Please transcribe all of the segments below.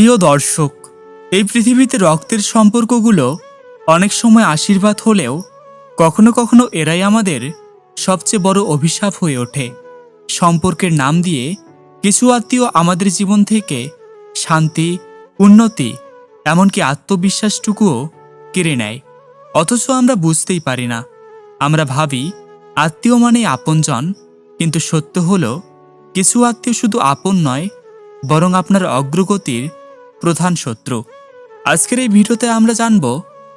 প্রিয় দর্শক, এই পৃথিবীতে রক্তের সম্পর্কগুলো অনেক সময় আশীর্বাদ হলেও কখনো কখনো এরাই আমাদের সবচেয়ে বড় অভিশাপ হয়ে ওঠে। সম্পর্কের নাম দিয়ে কিছু আত্মীয় আমাদের জীবন থেকে শান্তি, উন্নতি, এমনকি আত্মবিশ্বাসটুকুও কেড়ে নেয়। অথচ আমরা বুঝতেই পারি না। আমরা ভাবি, আত্মীয় মানে আপনজন, কিন্তু সত্য হলো, কিছু আত্মীয় শুধু আপন নয়, বরং আপনার অগ্রগতির প্রধান শত্রু। আজকের এই ভিডিওতে আমরা জানব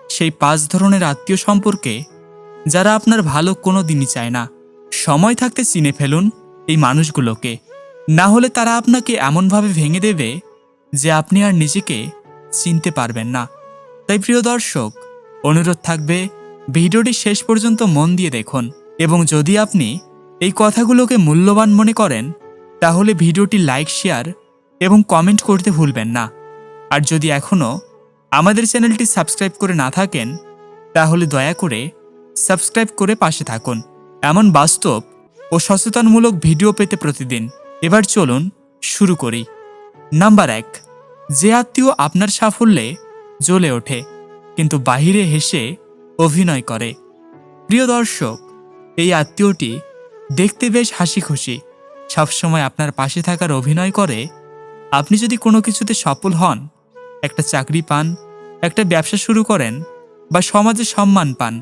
সেই পাঁচ ধরনের আত্মীয় সম্পর্কে যারা আপনার ভালো কোনো দিনই চায় না। সময় থাকতে চিনে ফেলুন এই মানুষগুলোকে। না হলে তারা আপনাকে এমনভাবে ভেঙে দেবে যে আপনি আর নিজেকে চিনতে পারবেন না। তাই প্রিয় দর্শক, অনুরোধ থাকবে ভিডিওটি শেষ পর্যন্ত মন দিয়ে দেখুন এবং যদি আপনি এই কথাগুলোকে মূল্যবান মনে করেন, তাহলে ভিডিওটি লাইক, শেয়ার এবং কমেন্ট করতে ভুলবেন না। আর যদি এখনও আমাদের চ্যানেলটি সাবস্ক্রাইব করে না থাকেন, তাহলে দয়া করে সাবস্ক্রাইব করে পাশে থাকুন। এমন বাস্তব ও সচেতনমূলক ভিডিও পেতে প্রতিদিন। এবার চলুন শুরু করি। নাম্বার এক, যে আত্মীয় আপনার সাফল্যে জ্বলে ওঠে, কিন্তু বাহিরে হেসে অভিনয় করে। প্রিয় দর্শক, এই আত্মীয়টি দেখতে বেশ হাসি খুশি সবসময় আপনার পাশে থাকার অভিনয় করে। আপনি যদি কোনো কিছুতে সফল হন একটা চাকরি পান, একটা ব্যবসা শুরু করেন বা সমাজে সম্মান পান।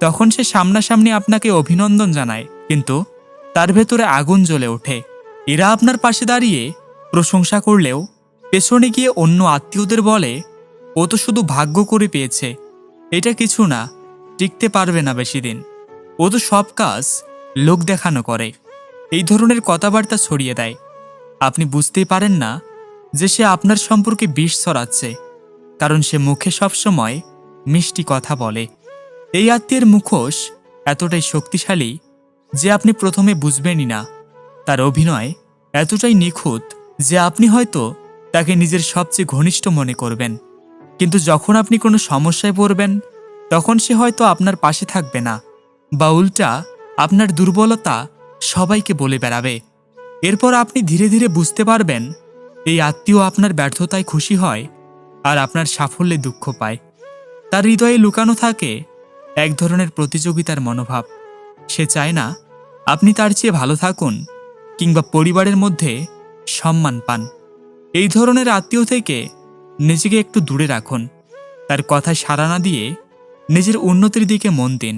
তখন সে সামনাসামনি আপনাকে অভিনন্দন জানায়, কিন্তু তার ভেতরে আগুন জ্বলে ওঠে। এরা আপনার পাশে দাঁড়িয়ে প্রশংসা করলেও পেছনে গিয়ে অন্য আত্মীয়দের বলে, ও তো শুধু ভাগ্য করে পেয়েছে। এটা কিছু না, টিকতে পারবে না বেশি দিন। ও তো সব কাজ লোক দেখানো করে। এই ধরনের কথাবার্তা ছড়িয়ে দেয়। আপনি বুঝতেই পারেন না যে সে আপনার সম্পর্কে বিষ ছড়াচ্ছে, কারণ সে মুখে সবসময় মিষ্টি কথা বলে। এই আত্মীয়ের মুখোশ এতটাই শক্তিশালী যে আপনি প্রথমে বুঝবেনই না। তার অভিনয় এতটাই নিখুঁত যে আপনি হয়তো তাকে নিজের সবচেয়ে ঘনিষ্ঠ মনে করবেন। কিন্তু যখন আপনি কোনো সমস্যায় পড়বেন, তখন সে হয়তো আপনার পাশে থাকবে না বা উল্টা আপনার দুর্বলতা সবাইকে বলে বেড়াবে। এরপর আপনি ধীরে ধীরে বুঝতে পারবেন এই আত্মীয় আপনার ব্যর্থতায় খুশি হয় আর আপনার সাফল্যে দুঃখ পায়। তার হৃদয়ে লুকানো থাকে এক ধরনের প্রতিযোগিতার মনোভাব। সে চায় না আপনি তার চেয়ে ভালো থাকুন কিংবা পরিবারের মধ্যে সম্মান পান। এই ধরনের আত্মীয় থেকে নিজেকে একটু দূরে রাখুন। তার কথায় সাড়া না দিয়ে নিজের উন্নতির দিকে মন দিন।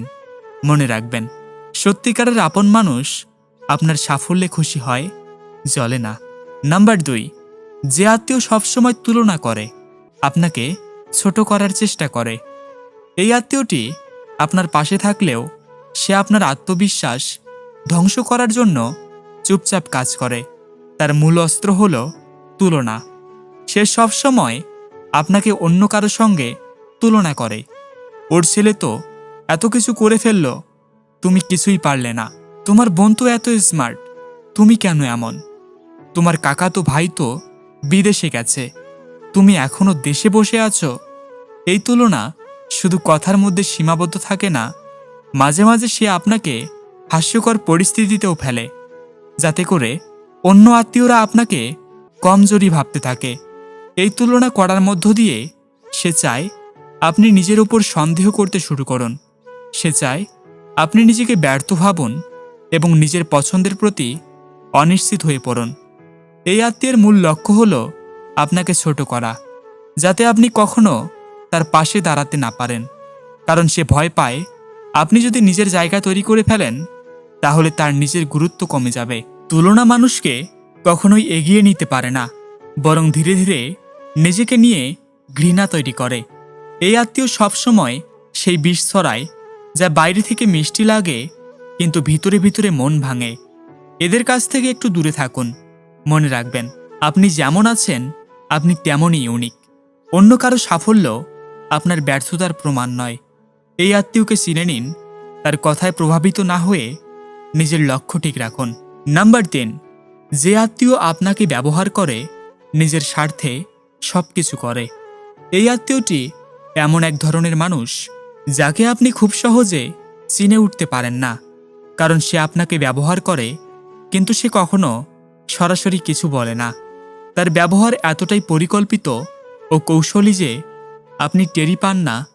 মনে রাখবেন, সত্যিকারের আপন মানুষ আপনার সাফল্যে খুশি হয় জলে না। নাম্বার দুই যে আত্মীয় সবসময় তুলনা করে, আপনাকে ছোট করার চেষ্টা করে। এই আত্মীয়টি আপনার পাশে থাকলেও সে আপনার আত্মবিশ্বাস ধ্বংস করার জন্য চুপচাপ কাজ করে। তার মূল অস্ত্র হল তুলনা। সে সবসময় আপনাকে অন্য কারও সঙ্গে তুলনা করে। ওর ছেলে তো এত কিছু করে ফেলল, তুমি কিছুই পারলে না। তোমার বোন তো এত স্মার্ট তুমি কেন এমন? তোমার কাকা তো ভাই তো বিদেশে গেছে। তুমি এখনও দেশে বসে আছো? এই তুলনা শুধু কথার মধ্যে সীমাবদ্ধ থাকে না, মাঝে মাঝে সে আপনাকে হাস্যকর পরিস্থিতিতেও ফেলে, যাতে করে অন্য আত্মীয়রা আপনাকে কমজোরি ভাবতে থাকে। এই তুলনা করার মধ্য দিয়ে সে চায় আপনি নিজের উপর সন্দেহ করতে শুরু করুন। সে চায় আপনি নিজেকে ব্যর্থ ভাবুন এবং নিজের পছন্দের প্রতি অনিশ্চিত হয়ে পড়ুন। এই আত্মীয়ের মূল লক্ষ্য হল আপনাকে ছোট করা, যাতে আপনি কখনো তার পাশে দাঁড়াতে না পারেন। কারণ সে ভয় পায়, আপনি যদি নিজের জায়গা তৈরি করে ফেলেন, তাহলে তার নিজের গুরুত্ব কমে যাবে। তুলনা মানুষকে কখনোই এগিয়ে নিতে পারে না, বরং ধীরে ধীরে নিজেকে নিয়ে ঘৃণা তৈরি করে। এই আত্মীয় সবসময় সেই বিষ ছড়ায়, যা বাইরে থেকে মিষ্টি লাগে, কিন্তু ভিতরে ভিতরে মন ভাঙে। এদের কাছ থেকে একটু দূরে থাকুন। মনে রাখবেন, আপনি যেমন আছেন, আপনি তেমনই ইউনিক অন্য কারও সাফল্য আপনার ব্যর্থতার প্রমাণ নয়। এই আত্মীয়কে চিনে নিন, তার কথায় প্রভাবিত না হয়ে নিজের লক্ষ্য ঠিক রাখুন। নাম্বার তিন, যে আত্মীয় আপনাকে ব্যবহার করে, নিজের স্বার্থে সব কিছু করে। এই আত্মীয়টি এমন এক ধরনের মানুষ, যাকে আপনি খুব সহজে চিনে উঠতে পারেন না, কারণ সে আপনাকে ব্যবহার করে, কিন্তু সে কখনো সরাসরি কিছু বলে না। তার ব্যবহার এতটাই পরিকল্পিত ও কৌশলী যে, আপনি টেরি পান না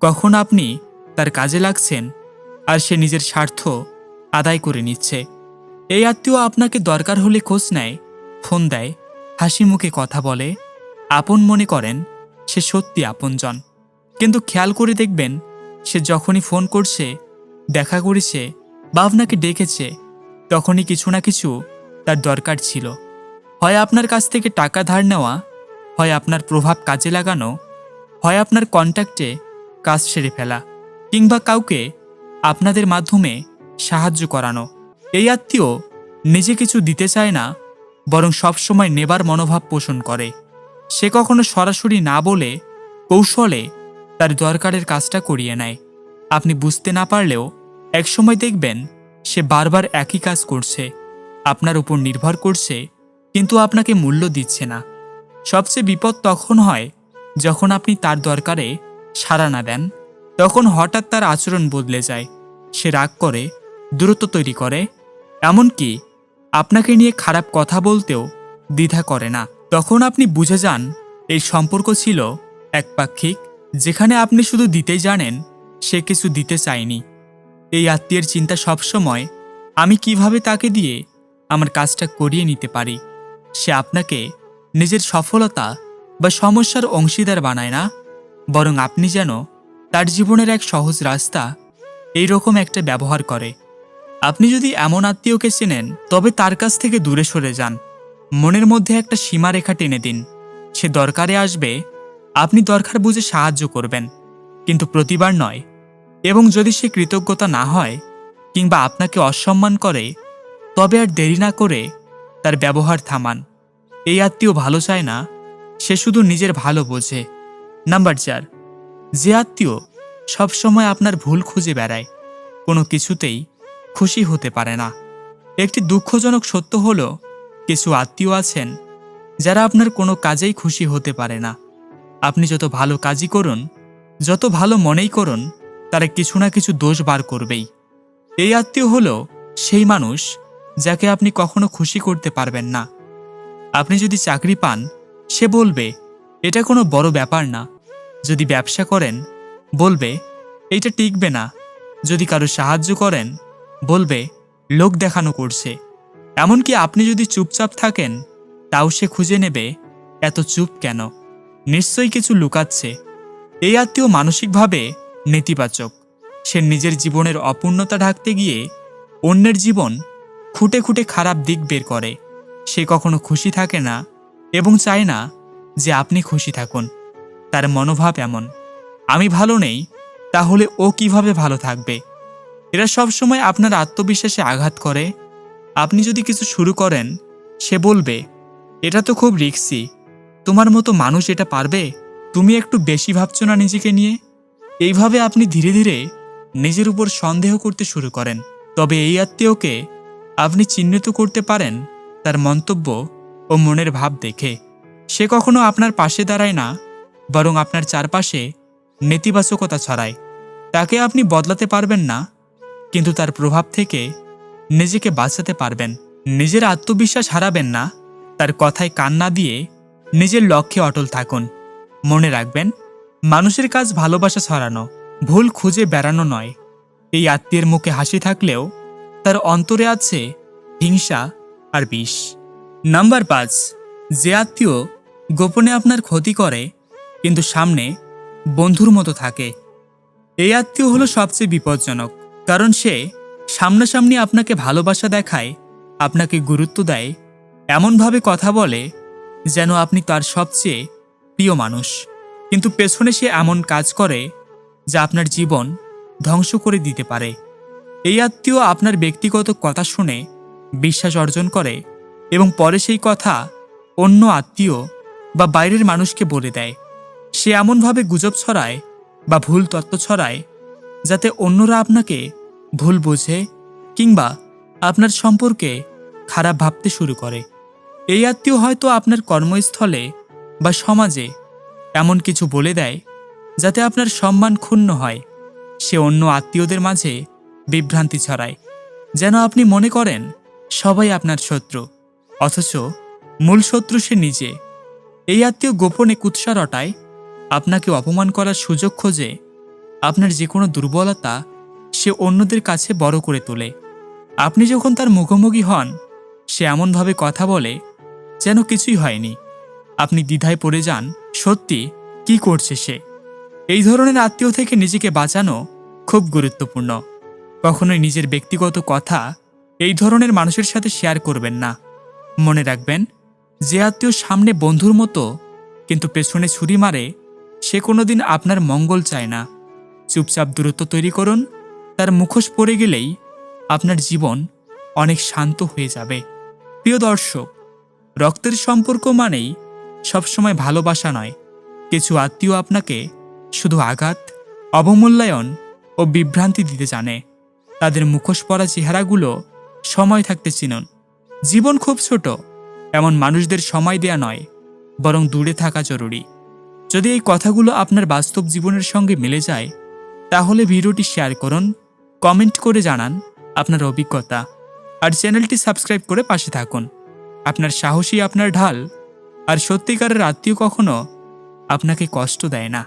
কখন আপনি তার কাজে লাগছেন আর সে নিজের স্বার্থ আদায় করে নিচ্ছে। এই আত্মীয় আপনাকে দরকার হলে খোঁজ নেয়, ফোন দেয়, হাসি মুখে কথা বলে। আপন মনে করেন, সে সত্যি আপনজন। কিন্তু খেয়াল করে দেখবেন, সে যখনই ফোন করছে, দেখা করেছে বা আপনাকে ডেকেছে, তখনই কিছু না কিছু তার দরকার ছিল। হয় আপনার কাছ থেকে টাকা ধার নেওয়া, হয় আপনার প্রভাব কাজে লাগানো, হয় আপনার কন্ট্যাক্টে কাজ সেরে ফেলা, কিংবা কাউকে আপনাদের মাধ্যমে সাহায্য করানো। এই আত্মীয় নিজে কিছু দিতে চায় না, বরং সবসময় নেবার মনোভাব পোষণ করে। সে কখনো সরাসরি না বলে কৌশলে তার দরকারের কাজটা করিয়ে নেয়। আপনি বুঝতে না পারলেও একসময় দেখবেন সে বারবার একই কাজ করছে। আপনার উপর নির্ভর করছে, কিন্তু আপনাকে মূল্য দিচ্ছে না। সবচেয়ে বিপদ তখন হয় যখন আপনি তার দরকারে সাড়া না দেন। তখন হঠাৎ তার আচরণ বদলে যায়। সে রাগ করে, দূরত্ব তৈরি করে। এমনকি আপনাকে নিয়ে খারাপ কথা বলতেও দ্বিধা করে না। তখন আপনি বুঝে যান, এই সম্পর্ক ছিল একপাক্ষিক, যেখানে আপনি শুধু দিতেই জানেন, সে কিছু দিতে চায়নি। এই আত্মীয়ের চিন্তা সবসময়, আমি কীভাবে তাকে দিয়ে আমার কাজটা করিয়ে নিতে পারি। সে আপনাকে নিজের সফলতা বা সমস্যার অংশীদার বানায় না, বরং আপনি যেন তার জীবনের এক সহজ রাস্তা এই রকম একটা ব্যবহার করে। আপনি যদি এমন আত্মীয়কে চেনেন, তবে তার কাছ থেকে দূরে সরে যান। মনের মধ্যে একটা সীমারেখা টেনে দিন। সে দরকারে আসবে, আপনি দরকার বুঝে সাহায্য করবেন। কিন্তু প্রতিবার নয়, এবং যদি সে কৃতজ্ঞতা না হয়, কিংবা আপনাকে অসম্মান করে তবে আর দেরি না করে তার ব্যবহার থামান। এই আত্মীয় ভালো চায় না, সে শুধু নিজের ভালো বোঝে। নাম্বার চার, যে আত্মীয় সবসময় আপনার ভুল খুঁজে বেড়ায়, কোনো কিছুতেই খুশি হতে পারে না। একটি দুঃখজনক সত্য হলো, কিছু আত্মীয় আছেন, যারা আপনার কোনো কাজেই খুশি হতে পারে না। আপনি যত ভালো কাজই করুন, যত ভালো মনেই করুন, তারা কিছু না কিছু দোষ বার করবেই। এই আত্মীয় হলো সেই মানুষ যাকে আপনি কখনো খুশি করতে পারবেন না। আপনি যদি চাকরি পান, সে বলবে, এটা কোনো বড় ব্যাপার না। যদি ব্যবসা করেন, বলবে, এইটা টিকবে না। যদি কারও সাহায্য করেন, বলবে, লোক দেখানো করছে। এমনকি আপনি যদি চুপচাপ থাকেন, তাও সে খুঁজে নেবে, এত চুপ কেন? নিশ্চয়ই কিছু লুকাচ্ছে। এই আত্মীয় মানসিকভাবে নেতিবাচক। সে নিজের জীবনের অপূর্ণতা ঢাকতে গিয়ে অন্যের জীবন খুঁটে খুঁটে খারাপ দিক বের করে। সে কখনো খুশি থাকে না এবং চায় না যে আপনি খুশি থাকুন। তার মনোভাব এমন, আমি ভালো নেই, তাহলে ও কীভাবে ভালো থাকবে? এরা সবসময় আপনার আত্মবিশ্বাসে আঘাত করে। আপনি যদি কিছু শুরু করেন, সে বলবে, এটা তো খুব রিক্সি। তোমার মতো মানুষ এটা পারবে? তুমি একটু বেশি ভাবছ না নিজেকে নিয়ে? এইভাবে আপনি ধীরে ধীরে নিজের উপর সন্দেহ করতে শুরু করেন। তবে এই আত্মীয়কে আপনি চিহ্নিত করতে পারেন তার মন্তব্য ও মনের ভাব দেখে। সে কখনো আপনার পাশে দাঁড়ায় না, বরং আপনার চারপাশে নেতিবাচকতা ছড়ায়। তাকে আপনি বদলাতে পারবেন না, কিন্তু তার প্রভাব থেকে নিজেকে বাঁচাতে পারবেন। নিজের আত্মবিশ্বাস হারাবেন না, তার কথায় কান না দিয়ে নিজের লক্ষ্যে অটল থাকুন। মনে রাখবেন, মানুষের কাজ ভালোবাসা ছড়ানো, ভুল খুঁজে বেড়ানো নয়। এই আত্মীয়ের মুখে হাসি থাকলেও তার অন্তরে আছে হিংসা আর বিষ। নাম্বার পাঁচ, যে আত্মীয় গোপনে আপনার ক্ষতি করে, কিন্তু সামনে বন্ধুর মতো থাকে। এই আত্মীয় হলো সবচেয়ে বিপজ্জনক, কারণ সে সামনাসামনি আপনাকে ভালোবাসা দেখায়, আপনাকে গুরুত্ব দেয়, এমনভাবে কথা বলে যেন আপনি তার সবচেয়ে প্রিয় মানুষ। কিন্তু পেছনে সে এমন কাজ করে যা আপনার জীবন ধ্বংস করে দিতে পারে। এই আত্মীয় আপনার ব্যক্তিগত কথা শুনে বিশ্বাস অর্জন করে এবং পরে সেই কথা অন্য আত্মীয় বা বাইরের মানুষকে বলে দেয়। সে এমনভাবে গুজব ছড়ায় বা ভুল তত্ত্ব ছড়ায় যাতে অন্যরা আপনাকে ভুল বোঝে কিংবা আপনার সম্পর্কে খারাপ ভাবতে শুরু করে। এই আত্মীয় হয়তো আপনার কর্মস্থলে বা সমাজে এমন কিছু বলে দেয় যাতে আপনার সম্মান ক্ষুণ্ণ হয়। সে অন্য আত্মীয়দের মাঝে বিভ্রান্তি ছড়ায়। যেন আপনি মনে করেন, সবাই আপনার শত্রু। অথচ মূল শত্রু সে নিজে। এই আত্মীয় গোপনে কুৎসা রটায়, আপনাকে অপমান করার সুযোগ খোঁজে, আপনার যে কোনো দুর্বলতা সে অন্যদের কাছে বড় করে তোলে। আপনি যখন তার মুখোমুখি হন, সে এমনভাবে কথা বলে, যেন কিছুই হয়নি। আপনি দ্বিধায় পড়ে যান, সত্যি, কি করছে সে? এই ধরনের আত্মীয় থেকে নিজেকে বাঁচানো খুব গুরুত্বপূর্ণ। কখনোই নিজের ব্যক্তিগত কথা এই ধরনের মানুষের সাথে শেয়ার করবেন না। মনে রাখবেন, যে আত্মীয় সামনে বন্ধুর মতো, কিন্তু পেছনে ছুরি মারে, সে কোনোদিন আপনার মঙ্গল চায় না। চুপচাপ দূরত্ব তৈরি করুন, তার মুখোশ পড়ে গেলেই আপনার জীবন অনেক শান্ত হয়ে যাবে। প্রিয় দর্শক, রক্তের সম্পর্ক মানেই সবসময় ভালোবাসা নয়। কিছু আত্মীয় আপনাকে শুধু আঘাত, অবমূল্যায়ন ও বিভ্রান্তি দিতে জানে। তাদের মুখোশ পরা চেহারাগুলো সময় থাকতে চিনুন। জীবন খুব ছোট, এমন মানুষদের সময় দেয়া নয়, বরং দূরে থাকা জরুরি। যদি এই কথাগুলো আপনার বাস্তব জীবনের সঙ্গে মিলে যায়, তাহলে ভিডিওটি শেয়ার করুন, কমেন্ট করে জানান আপনার অভিজ্ঞতা, আর চ্যানেলটি সাবস্ক্রাইব করে পাশে থাকুন। আপনার সাহসী আপনার ঢাল, আর সত্যিকারের আত্মীয় কখনো আপনাকে কষ্ট দেয় না।